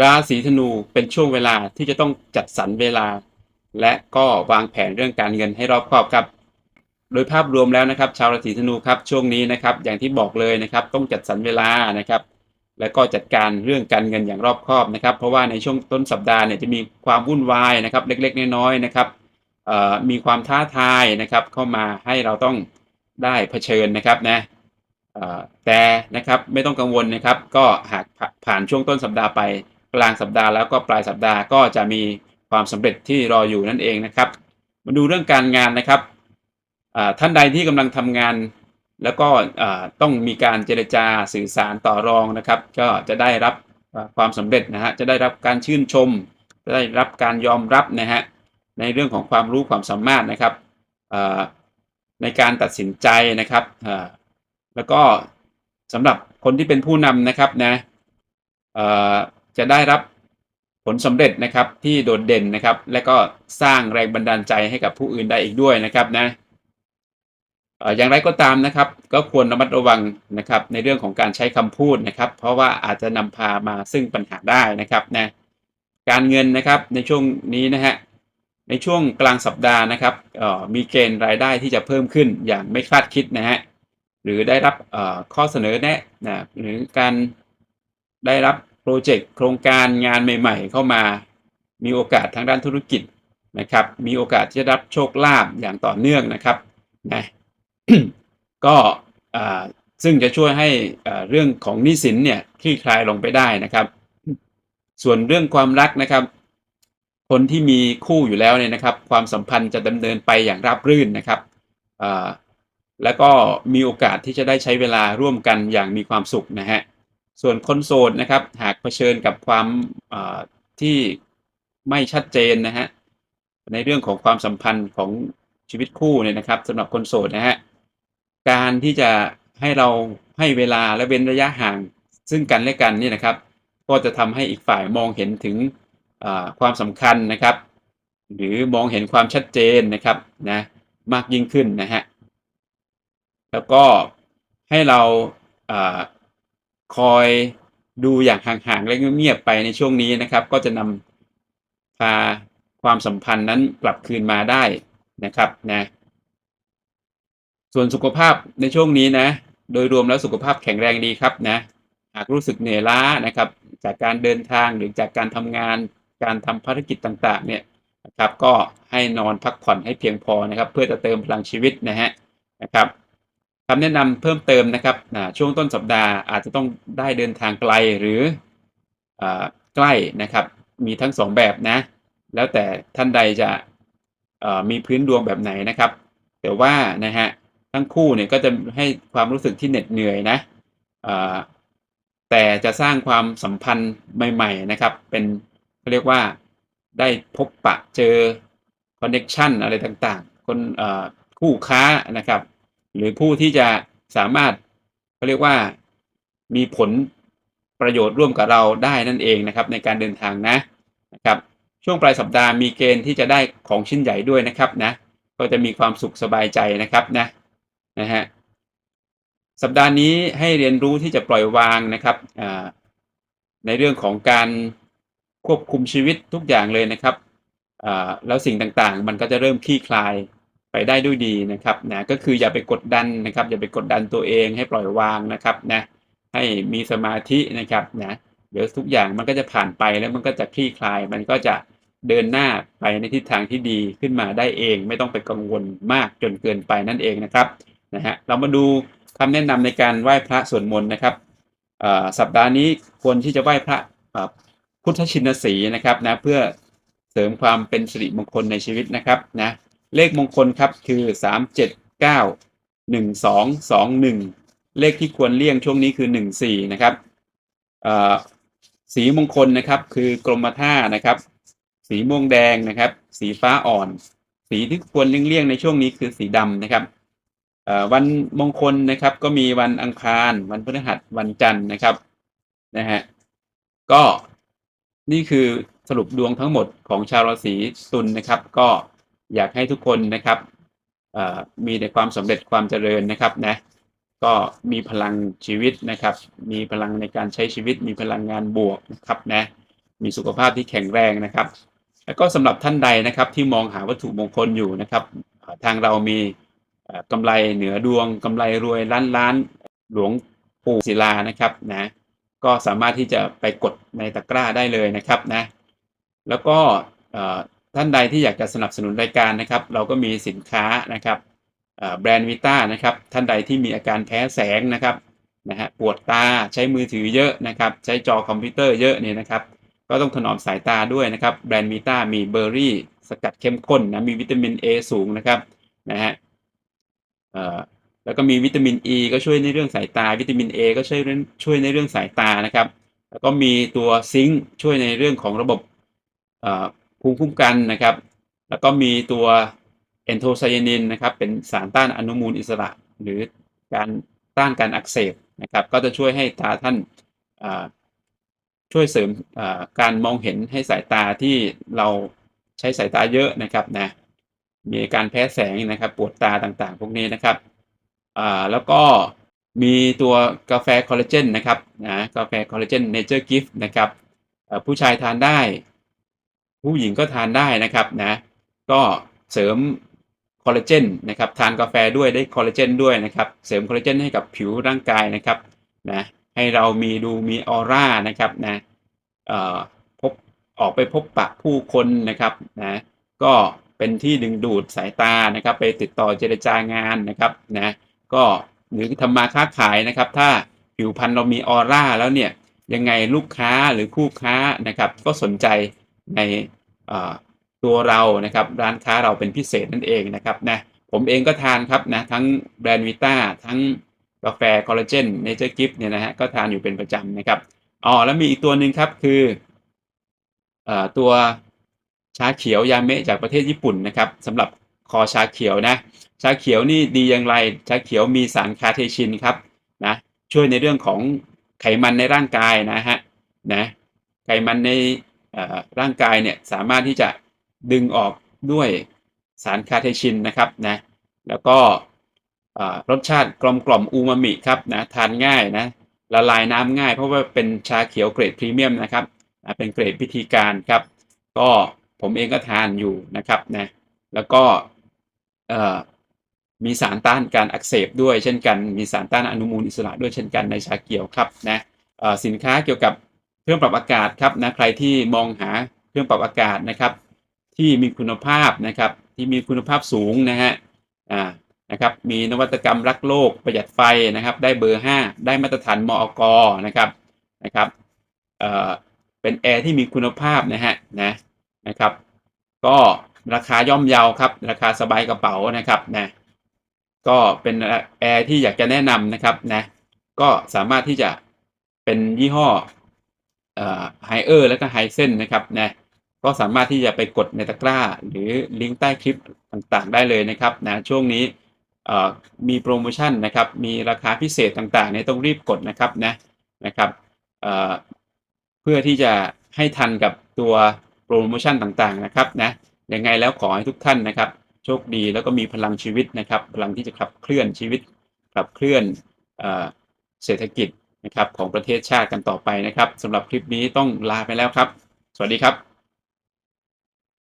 ราศีธนูเป็นช่วงเวลาที่จะต้องจัดสรรเวลา และก็วางแผนเรื่องการเงินให้รอบคอบครับ โดยภาพรวมแล้วนะครับ ชาวราศีธนูครับช่วงนี้นะครับ อย่างที่บอกเลยนะครับ ต้องจัดสรรเวลานะครับ แล้วก็จัดการเรื่องการเงินอย่างรอบคอบนะครับ เพราะว่าในช่วงต้นสัปดาห์เนี่ยจะมีความวุ่นวายนะครับ เล็กๆ น้อยๆนะครับมีความท้าทายนะครับเข้ามาให้เราต้องได้เผชิญนะครับนะแต่นะครับไม่ต้องกังวลนะครับ ก็หากผ่านช่วงต้นสัปดาห์ไป กลางสัปดาห์แล้วก็ปลายสัปดาห์ก็จะมีความสำเร็จที่รออยู่นั่นเองนะครับ มาดูเรื่องการงานนะครับท่านใดที่กำลังทำงาน แล้วก็ต้องมีการเจรจาสื่อสารต่อรองนะครับ ก็จะได้รับความสำเร็จนะฮะจะได้รับการชื่นชม จะได้รับการยอมรับนะฮะในเรื่องของความรู้ความสามารถนะครับในการตัดสินใจนะครับแล้วก็สำหรับคนที่เป็นผู้นำนะครับนะ จะได้รับผลสำเร็จนะครับที่โดดเด่นนะครับ และก็สร้างแรงบันดาลใจให้กับผู้อื่นได้อีกด้วยนะครับนะอย่างไรก็ตามนะครับ ก็ควรระมัดระวังนะครับในเรื่องของการใช้คำพูดนะครับ เพราะว่าอาจจะนำพามาซึ่งปัญหาได้นะครับนะการเงินนะครับในช่วงนี้นะฮะในช่วงกลางสัปดาห์นะครับมีเกณฑ์รายได้ที่จะเพิ่มขึ้นอย่างไม่คาดคิดนะฮะหรือได้รับข้อเสนอแนะนะหรือการได้รับ โปรเจกต์โครงการงานใหม่ๆ เข้ามา มีโอกาสทางด้านธุรกิจนะครับ มีโอกาสที่จะรับโชคลาภอย่างต่อเนื่องนะครับนะก็ซึ่งจะช่วยให้เรื่องของหนี้สินเนี่ยคลี่คลายลงไปได้นะครับ ส่วนเรื่องความรักนะครับ คนที่มีคู่อยู่แล้วเนี่ยนะครับ ความสัมพันธ์จะดำเนินไปอย่างราบรื่นนะครับแล้วก็มีโอกาสที่จะได้ใช้เวลาร่วมกันอย่างมีความสุขนะฮะ ส่วนคนโสดนะครับ หากเผชิญกับความที่ไม่ชัดเจนนะฮะในเรื่องของความสัมพันธ์ของชีวิตคู่เนี่ยนะครับสำหรับคนโสดนะฮะการที่จะให้เราให้เวลาและเว้นระยะห่างซึ่งกันและกันนี่นะครับ ก็จะทำให้อีกฝ่ายมองเห็นถึงความสำคัญนะครับ หรือมองเห็นความชัดเจนนะครับนะมากยิ่งขึ้นนะฮะแล้วก็ให้เรา คอยดูอย่างห่างๆและเงียบๆไปในช่วงนี้นะครับ ก็จะนำพาความสัมพันธ์นั้นกลับคืนมาได้นะครับนะส่วนสุขภาพในช่วงนี้นะ โดยรวมแล้วสุขภาพแข็งแรงดีครับนะหากรู้สึกเหนื่อยล้านะครับ จากการเดินทางหรือจากการทำงาน การทำภารกิจต่างๆ เนี่ยนะครับ ก็ให้นอนพักผ่อนให้เพียงพอนะครับ เพื่อจะเติมพลังชีวิตนะฮะนะครับำแนะนำเพิ่มเติมนะครับช่วงต้นสัปดาห์อาจจะต้องได้เดินทางไกลหรืออใกล้นะครับ มีทั้งสองแบบนะ แล้วแต่ท่านใดจะมีพื้นดวงแบบไหนนะครับ แต่ว่านะฮะทั้งคู่เนี่ยก็จะให้ความรู้สึกที่เหน็ดเหนื่อยนะแต่จะสร้างความสัมพันธ์ใหม่ ๆนะครับ เป็นเขาเรียกว่าได้พบปะเจอคอนเน็ชันอะไรต่างๆ คนคู่ค้านะครับ หรือผู้ที่จะสามารถเขาเรียกว่ามีผลประโยชน์ร่วมกับเราได้นั่นเองนะครับ ในการเดินทางนะนะครับ ช่วงปลายสัปดาห์มีเกณฑ์ที่จะได้ของชิ้นใหญ่ด้วยนะครับนะ ก็จะมีความสุขสบายใจนะครับนะนะฮะสัปดาห์นี้ให้เรียนรู้ที่จะปล่อยวางนะครับในเรื่องของการควบคุมชีวิตทุกอย่างเลยนะครับแล้วสิ่งต่างๆ มันก็จะเริ่มคลี่คลาย ไปได้ด้วยดีนะครับนะก็คืออย่าไปกดดันนะครับ อย่าไปกดดันตัวเองให้ปล่อยวางนะครับนะให้มีสมาธินะครับนะเดี๋ยวทุกอย่างมันก็จะผ่านไปแล้วมันก็จะคลี่คลาย มันก็จะเดินหน้าไปในทิศทางที่ดีขึ้นมาได้เอง ไม่ต้องไปกังวลมากจนเกินไปนั่นเองนะครับนะฮะเรามาดูคำแนะนำในการไหว้พระสวดมนต์นะครับอ่อสัปดาห์นี้ควรที่จะไหว้พระพุทธชินสีนะครับนะเพื่อเสริมความเป็นสิริมงคลในชีวิตนะครับนะ เลขมงคลครับคือสามเจ็ดเก้าหนึ่งสองสองหนึ่งเลขที่ควรเลี่ยงช่วงนี้คือหนึ่งสี่นะครับสีมงคลนะครับคือกรมท่านะครับ สีม่วงแดงนะครับ สีฟ้าอ่อน สีที่ควรเลี่ยงในช่วงนี้คือสีดำนะครับวันมงคลนะครับก็มีวันอังคาร วันพฤหัสวันจันทร์นะครับนะฮะก็นี่คือสรุปดวงทั้งหมดของชาวราศีตุลนะครับ ก็ อยากให้ทุกคนนะครับมีแต่ความสำเร็จความเจริญนะครับนะก็มีพลังชีวิตนะครับ มีพลังในการใช้ชีวิต มีพลังงานบวกนะครับนะมีสุขภาพที่แข็งแรงนะครับ แล้วก็สำหรับท่านใดนะครับที่มองหาวัตถุมงคลอยู่นะครับ ทางเรามีเอ่อกำไรเหนือดวงกำไรรวยล้านล้านหลวงปู่ศิลานะครับนะก็สามารถที่จะไปกดในตะกร้าได้เลยนะครับนะแล้วก็ ท่านใดที่อยากจะสนับสนุนรายการนะครับ เราก็มีสินค้านะครับแบรนด์วิต้านะครับ ท่านใดที่มีอาการแพ้แสงนะครับนะฮะปวดตาใช้มือถือเยอะนะครับ ใช้จอคอมพิวเตอร์เยอะเนี่ยนะครับ ก็ต้องถนอมสายตาด้วยนะครับ แบรนด์มีต้ามีเบอร์รี่ สกัดเข้มข้นนะมีวิตามิน A สูงนะครับนะฮะแล้วก็มีวิตามิน E ก็ช่วยในเรื่องสายตา วิตามิน A ก็ช่วยช่วยในเรื่องสายตานะครับ แล้วก็มีตัวซิงค์ช่วยในเรื่องของระบบ ภูมิคุ้มกันนะครับ แล้วก็มีตัวเอนโทไซยานินนะครับเป็นสารต้านอนุมูลอิสระ หรือการต้านการอักเสบนะครับก็จะช่วยให้ตาท่านช่วยเสริมการมองเห็นให้สายตาที่เราใช้สายตาเยอะนะครับนะมีการแพ้แสงนะครับปวดตาต่างๆ พวกนี้นะครับแล้วก็มีตัวกาแฟคอลลาเจนนะครับนะกาแฟคอลลาเจนเนเจอร์กิฟต์นะครับผู้ชายทานได้ ผู้หญิงก็ทานได้นะครับนะก็เสริมคอลลาเจนนะครับทานกาแฟด้วยได้คอลลาเจนด้วยนะครับเสริมคอลลาเจนให้กับผิวร่างกายนะครับนะให้เรามีดูมีออร่านะครับนะพบออกไปพบปะผู้คนนะครับนะก็เป็นที่ดึงดูดสายตานะครับ ไปติดต่อเจรจางานนะครับนะก็หรือทำมาค้าขายนะครับ ถ้าผิวพรรณเรามีออร่าแล้วเนี่ยยังไงลูกค้าหรือคู่ค้านะครับ ก็สนใจ ในตัวเรานะครับร้านค้าเราเป็นพิเศษนั่นเองนะครับนะผมเองก็ทานครับนะทั้งแบรนด์วิต้าทั้งกาแฟคอลลาเจนเนเจอร์กิฟเนี่ยนะฮะก็ทานอยู่เป็นประจำนะครับอ๋อแล้วมีอีกตัวหนึ่งครับคืออตัวชาเขียวยาเมะจากประเทศญี่ปุ่นนะครับสำหรับคอชาเขียวนะชาเขียวนี่ดีอย่างไรชาเขียวมีสารคาเทชินครับนะช่วยในเรื่องของไขมันในร่างกายนะฮะนะไขมันใน ร่างกายเนี่ยสามารถที่จะดึงออกด้วยสารคาเทชินนะครับนะแล้วก็รสชาติกลมกล่อมอูมามิครับนะทานง่ายนะละลายน้ำง่าย เพราะว่าเป็นชาเขียวเกรดพรีเมียมนะครับนะเป็นเกรดพิธีการครับ ก็ผมเองก็ทานอยู่นะครับนะแล้วก็มีสารต้านการอักเสบด้วยเช่นกัน มีสารต้านอนุมูลอิสระด้วยเช่นกันในชาเขียวครับนะสินค้าเกี่ยวกับ เครื่องปรับอากาศครับนะใครที่มองหาเครื่องปรับอากาศนะครับ ที่มีคุณภาพนะครับ ที่มีคุณภาพสูงนะฮะอ่านะครับมีนวัตกรรมรักโลกประหยัดไฟนะครับ ได้เบอร์ 5 ได้มาตรฐานมอกนะครับนะครับเอ่อเป็นแอร์ที่มีคุณภาพนะฮะนะนะครับ ก็ราคาย่อมเยาครับ ราคาสบายกระเป๋านะครับนะก็เป็นแอร์ที่อยากจะแนะนำนะครับนะก็สามารถที่จะเป็นยี่ห้อเอ่อ ไฮเออร์แล้วก็ไฮเซนนะครับนะก็สามารถที่จะไปกดในตะกร้า หรือลิงก์ใต้คลิปต่างๆ ได้เลยนะครับนะช่วงนี้มีโปรโมชั่นนะครับ มีราคาพิเศษต่างๆเนี่ยต้องรีบกดนะครับนะนะครับเเพื่อที่จะให้ทันกับตัวโปรโมชั่นต่างๆนะครับนะยังไงแล้วขอให้ทุกท่านนะครับ โชคดีแล้วก็มีพลังชีวิตนะครับ พลังที่จะขับเคลื่อนชีวิตขับเคลื่อนเอเศรษฐกิจ นะครับของประเทศชาติกันต่อไปนะครับสำหรับคลิปนี้ต้องลาไปแล้วครับ สวัสดีครับ